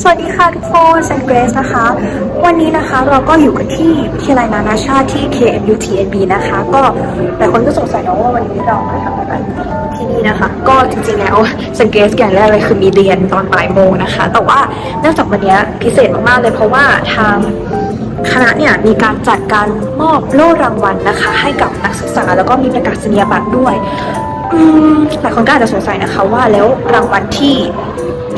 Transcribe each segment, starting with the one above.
สวัสดีค่ะทุกคนเซนเกรสนะคะ วันนี้นะคะเราก็อยู่กันที่วิทยาลัยนานาชาติที่ KMUTNB นะคะ ก็หลายคนก็สงสัยนะว่าวันนี้เรามาทำอะไรที่นี่นะคะ ก็จริงๆแล้วเซนเกรสอย่างแรกเลยคือมีเรียนตอนบ่ายโมงนะคะ แต่ว่าเนื่องจากวันนี้พิเศษมากๆเลยเพราะว่าทางคณะเนี่ยมีการจัดการมอบโล่รางวัลนะคะ ให้กับนักศึกษาแล้วก็มีประกาศนียบัตรด้วยหลายคนก็อาจจะสงสัยนะคะว่าแล้วรางวัลที่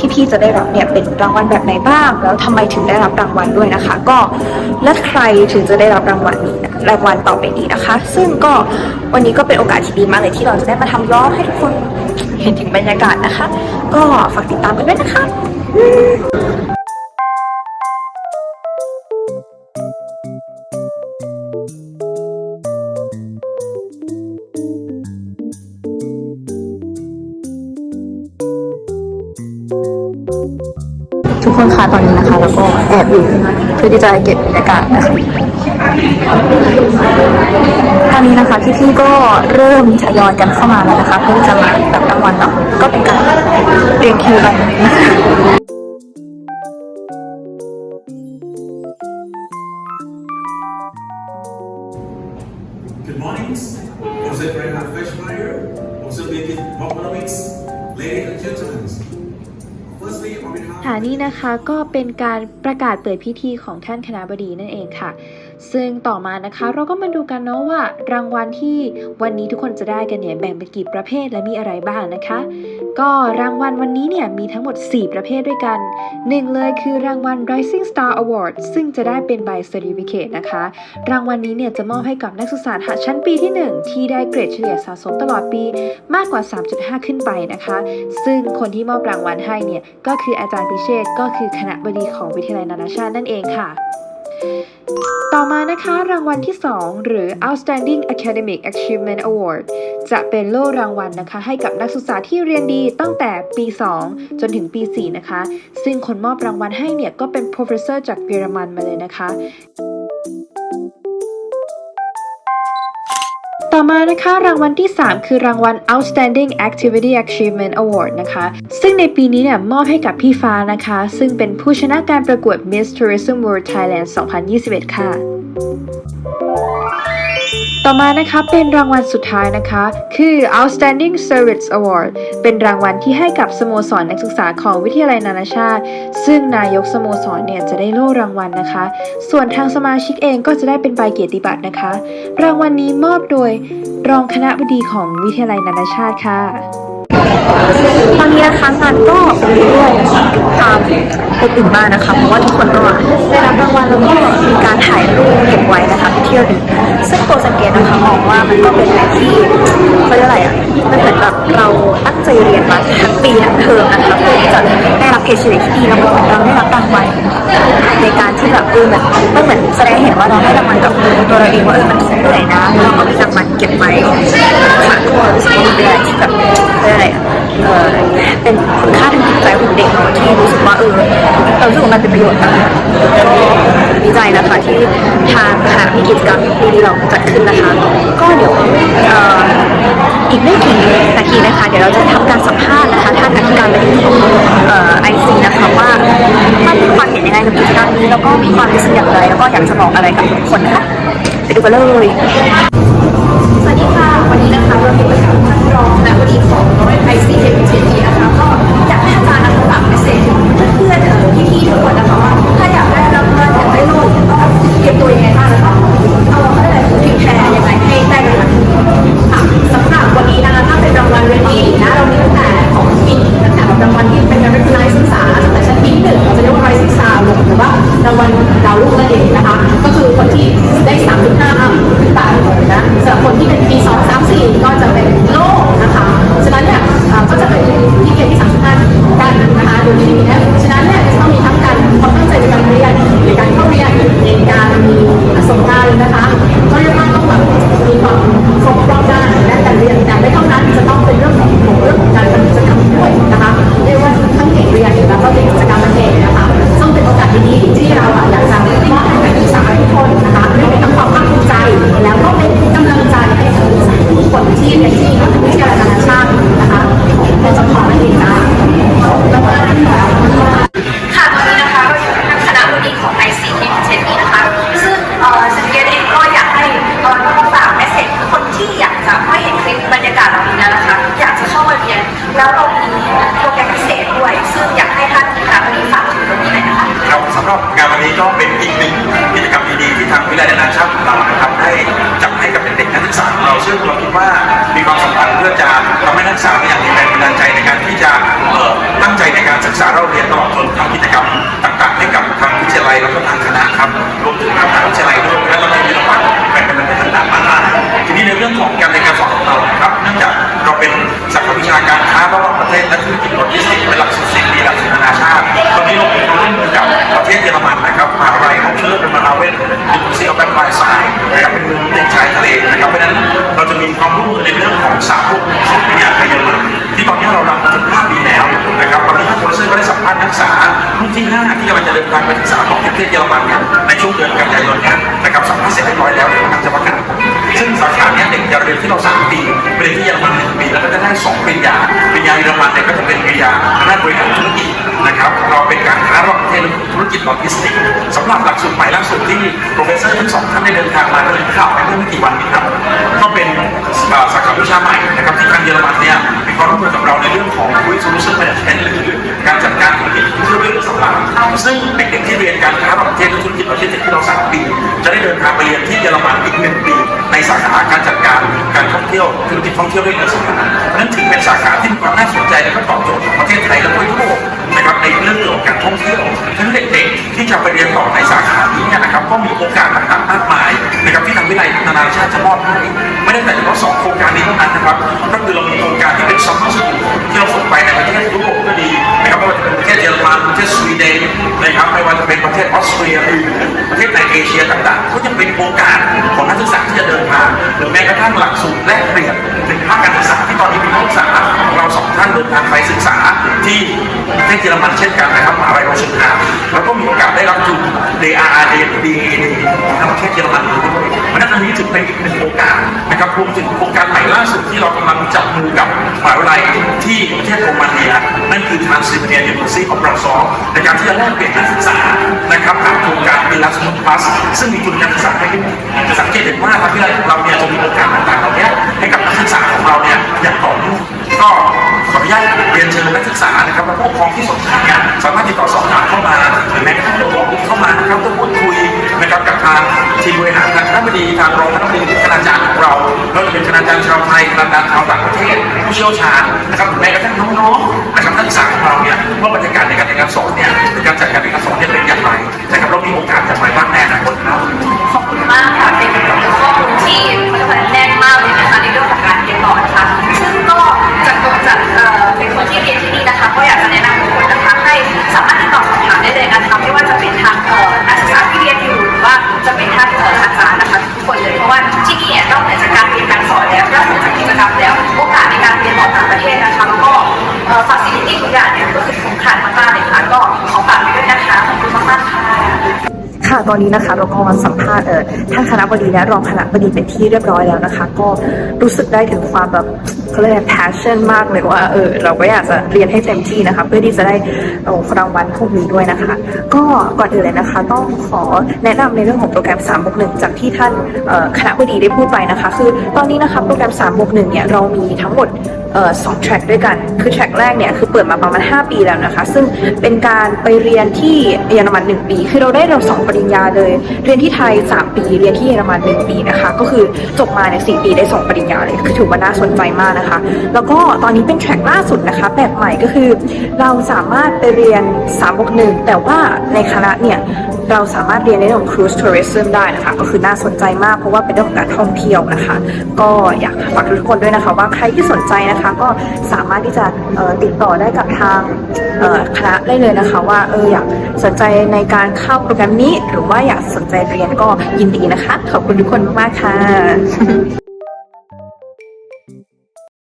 ที่พี่จะได้รับเนี่ยเป็นรางวัลแบบไหนบ้าง แล้วทำไมถึงได้รับรางวัลด้วยนะคะ ก็และใครถึงจะได้รับรางวัลนี้รางวัลต่อไปนี้นะคะ ซึ่งก็วันนี้ก็เป็นโอกาสที่ดีมากเลยที่เราจะได้มาทำย้อนให้ทุกคนเห็นถึงบรรยากาศนะคะ ก็ฝากติดตามกันด้วยนะคะ คนคะตอนนี้นะคะ แล้วก็แอบอยู่เพื่อที่จะเก็บบรรยากาศนะคะตอนนี้นะคะพี่ๆก็เริ่มทยอยกันเข้ามาแล้วนะคะ เพื่อที่จะมาแบบรางวัลเนาะก็เป็นการเรียงคิวกันนะคะ ค่ะนี่นะคะก็เป็นการประกาศเปิดพิธีของท่านคณะบดีนั่นเองค่ะ ซึ่งต่อมานะคะเราก็มาดูกันเนาะว่ารางวัลที่วันนี้ทุกคนจะได้กันเนี่ยแบ่งเป็นกี่ประเภทและมีอะไรบ้างนะคะ ก็รางวัลวันนี้เนี่ยมีทั้งหมด 4 ประเภทด้วยกันหนึ่งเลยคือรางวัล Rising Star Award ซึ่งจะได้เป็นใบ Certificate นะคะ รางวัลนี้เนี่ยจะมอบให้กับนักศึกษาชั้นปีที่ 1 ที่ได้เกรดเฉลี่ยสะสมตลอดปีมากกว่า 3.5 ขึ้นไปนะคะ ซึ่งคนที่มอบรางวัลให้เนี่ยก็คืออาจารย์พิเชษก็คือคณะบดีของวิทยาลัยนานาชาตินั่นเองค่ะ ต่อมานะคะรางวัลที่ 2 หรือ Outstanding Academic Achievement Award จะเป็นโล่รางวัลนะคะ ให้กับนักศึกษาที่เรียนดีตั้งแต่ปี 2 จนถึงปี 4 นะคะ ซึ่งคนมอบรางวัลให้เนี่ยก็เป็น professor จากเยอรมันมาเลยนะคะ ต่อมานะคะรางวัลที่ 3 คือรางวัล Outstanding Activity Achievement Award นะคะ ซึ่งในปีนี้เนี่ยมอบให้กับพี่ฟ้านะคะ ซึ่งเป็นผู้ชนะการประกวด Miss Tourism World Thailand 2021 ค่ะ ต่อมานะคะเป็นรางวัลสุดท้ายนะคะ คือ Outstanding Service Award เป็นรางวัลที่ให้กับสโมสรนักศึกษาของวิทยาลัยนานาชาติ ซึ่งนายกสโมสรเนี่ยจะได้โล่รางวัลนะคะ ส่วนทางสมาชิกเองก็จะได้เป็นใบเกียรติบัตรนะคะ รางวัลนี้มอบโดยรองคณะบดีของวิทยาลัยนานาชาติค่ะตอนนี้นะคะงานก็ป็นไปด้วยความอบอุ่นมากนะคะเพราะว่าทุกคนก็ได้รับรางวัลแล้วก็มีการถ่ายรูปเก็บไว้นะคะเที่ยวดึก ซึ่งตัวสังเกตนะคะมองว่ามันก็เป็นอะไรที่เขาเรียกอะไรอะมันเหมือนแบบเราตั้งใจเรียนมาทั้งปีทั้งเทอมนะคะเพื่อที่จะได้รับเกรดเชลที่ดีแล้วมันเหมือนเราได้รับรางวัลในการที่แบบเออเหมือนมันเหมือนแสดงเห็นว่าเราให้รางวัลกับตัวเราเองว่าเออมันเหนื่อยนะเราก็มีรางวัลเก็บไว้ค่ะก็รู้สึกว่ามันเป็นอะไรที่แบบเรียกอะไรอะเออเป็นคุณค่าทางจิตใจของเด็กเนาะที่รู้สึกว่าเออเรารู้สึกว่ามันเป็นประโยชน์กก็ดีใจนะคะที่ทางคณะ มีกิจกรรมที่ที่เราจัดขึ้นนะคะ ก็เดี๋ยวอีกไม่กี่นาทีนะคะ เดี๋ยวเราจะทำการสัมภาษณ์นะคะท่านอธิการบดีของไอซีนะคะว่าท่านมีความเห็นยังไงกับกิจกรรมนี้แล้วก็มีความรู้สึกอย่างไร แล้วก็อยากจะบอกอะไรกับทุกคนนะคะไปดูกันเลยสวัสดีค่ะวันนี้นะคะเราอยู่กับท่านรองคณะบดีของไอซีเอ็มเที ลัยแล้วก็ทางคณะครับรวมถึงทางมหาวิทยาลัยด้วยและเราจะมีรางวัลแบ่งเป็นระเภทต่างๆมากมายทีนี้ในเรื่องของการเรียนการสอนของเราครับเนื่องจากเราเป็นสาขาวิชาการค้าระหว่างประเทศและธุรกิจโลจิสติกส์เป็นหลักสูตรสิ่งดีหลักสูตรนานาชาติตอนนี้เราเป็นร่วมมือกับประเทศเยอรมันนะครับมหาวิทยาลัยของเชื่อเป็นมหาวิทยาลัยยูนิเวอร์ซิตี้ออฟแบงก์ไบซายนะครับเป็นเมืองติดชายทะเลนะครับเพราะฉะนั้นเราจะมีความร่วมมือในเรื่องของสาขาของปริญญาไทยเยอรมันที่ตอนนี้เรารันมาถึง5ปีแล้วนะค โปรเฟสเซอร์ก็ได้สัมภาษณ์นักศึกษารุ่นที่5ที่กำลังจะเดินทางไปศึกษาของประเทศเยอรมันเนี่ยในช่วงเดือนกันยายนเนี้นะครับสัมภาษณ์เสร็จเรียบร้อยแล้วเดี๋ยวกำลังจะประกาศซึ่งสาขาเนี้ยเด็กจะเรียนที่เรา3ปีเรียนที่เยอรมัน1ปีแล้วก็จะได้2ปริญญาปริญญาเยอรมันเนี่ยก็จะเป็นปริญญาทางด้าน ซึ่งเด็กที่เรียนการค้าระหว่างประเทศและธุรกิจโลจิสติกส์ที่เราสามปี จะได้เดินทางไปเรียนที่เยอรมันอีกหนึ่งปี ในสาขาการจัดการการท่องเที่ยวธุรกิจท่องเที่ยวด้วยเงินสดเพราะนั้นถือเป็นสาขาที่มีความน่าสนใจและก็ตอบโจทย์ของประเทศไทยและก็ยุโรปนะครับในเรื่องเกี่ยวกับการท่องเที่ยวทั้งเด็กๆที่จะไปเรียนต่อในสาขานี้นี่นะครับก็มีโอกาสต่างๆมากมายนะครับที่ทางวิทยาลัยนานาชาติจะมอบให้ไม่ได้แต่เฉพาะสองโครงการนี้เท่านั้นนะครับก็คือเรามีโครงการที่เป็นซัมเมอร์สกูลที่เราส่งไปในประเทศยุโรปก็ดี เยอรมันประเทศสวีเดนนะครับไม่ว่าจะเป็นประเทศออสเตรียหรือประเทศในเอเชียต่างๆก็ยังเป็นโอกาสของนักศึกษาที่จะเดินทางหรือแม้กระทั่งหลักสูตรแลกเปลี่ยนถึงภาคการศึกษาที่ตอนนี้มีนักศึกษาของเราสองท่านเดินทางไปศึกษาที่ประเทศเยอรมันเช่นกันนะครับมหาวิทยาลัยโรชินฮาแล้วก็มีโอกาสได้รับทุน DRRD DAD ของประเทศเยอรมันด้วยเพราะฉะนั้นอันนี้ถือเป็นอีกหนึ่งโอกาส รวมถึงโครงการใหม่ล่าสุดที่เรากำลังจับมือกับมหาวิทยาลัยที่ประเทศโรมาเนีย นั่นคือ Transylvania University of Warsaw ในการที่จะแลกเปลี่ยนนักศึกษานะครับผ่านโครงการ Erasmus Plus ซึ่งมีทุนการศึกษาให้จะสังเกตเห็นว่าทางวิทยาลัยของเราเนี่ยจะมีโอกาสต่างๆเหล่านี้ให้กับนักศึกษาของเราเนี่ยอย่างต่อเนื่องก็ขออนุญาตเรียนเชิญนักศึกษานะครับและผู้ปกครองที่สนใจเนี่ยสามารถติดต่อสอบถามเข้ามาหรือแม้กระทั่งตัวเข้ามานะครับเพื่อพูดคุยนะครับกับทางทีมบริหารทางคณะบดีทางรองคณะบดีคณาจารย์ของเรา ไม่ว่าจะเป็นคณาจารย์ชาวไทยคณาจารย์ชาวต่างประเทศผู้เชี่ยวชาญนะครับแม้กระทั่งน้องๆนะครับนักศึกษาของเราเนี่ยว่าบรรยากาศในการเรียนการสอนเนี่ยในการจัดการเรียนการสอนเนี่ยเป็นอย่างไรนะครับเรามีโอกาสจะไปบ้างแน่นะคนครับ ตอนนี้นะคะเราก็มาสัมภาษณ์เออท่านคณะบดีและรองคณะบดีเป็นที่เรียบร้อยแล้วนะคะ ก็รู้สึกได้ถึงความแบบเขาเรียก passion มากเลยว่าเออเราก็อยากจะเรียนให้เต็มที่นะคะ เพื่อที่จะได้เอารางวัลพวกนี้ด้วยนะคะ ก็ก่อนอื่นเลยนะคะ ต้องขอแนะนำในเรื่องของโปรแกรม3บวก1จากที่ท่านคณะบดีได้พูดไปนะคะ คือตอนนี้นะคะโปรแกรม3บวก1เนี่ยเรามีทั้งหมด สองแทร็กด้วยกัน คือแทร็กแรกเนี่ยคือเปิดมาประมาณ 5 ปีแล้วนะคะ ซึ่งเป็นการไปเรียนที่เยอรมัน 1 ปี คือเราได้เราสองปริญญาเลย เรียนที่ไทย 3 ปี เรียนที่เยอรมัน 1 ปีนะคะ ก็คือจบมาเนี่ยสปีได้ 2 ปริญญาเลย คือถือว่าน่าสนใจมากนะคะ แล้วก็ตอนนี้เป็นแทร็กล่าสุดนะคะ แบบใหม่ก็คือเราสามารถไปเรียน3บวก1แต่ว่าในคณะเนี่ย เราสามารถเรียนในเรื่องของ cruise tourism ได้นะคะ ก็คือน่าสนใจมากเพราะว่าเป็นเรื่องของการท่องเที่ยวนะคะ ก็อยากฝากทุกคนด้วยนะคะว่าใครที่สนใจนะคะก็สามารถที่จะติดต่อได้กับทางคณะได้เลยนะคะ ว่าเอออยากสนใจในการเข้าโปรแกรมนี้ หรือว่าอยากสนใจเรียนก็ยินดีนะคะ ขอบคุณทุกคนมากๆค่ะ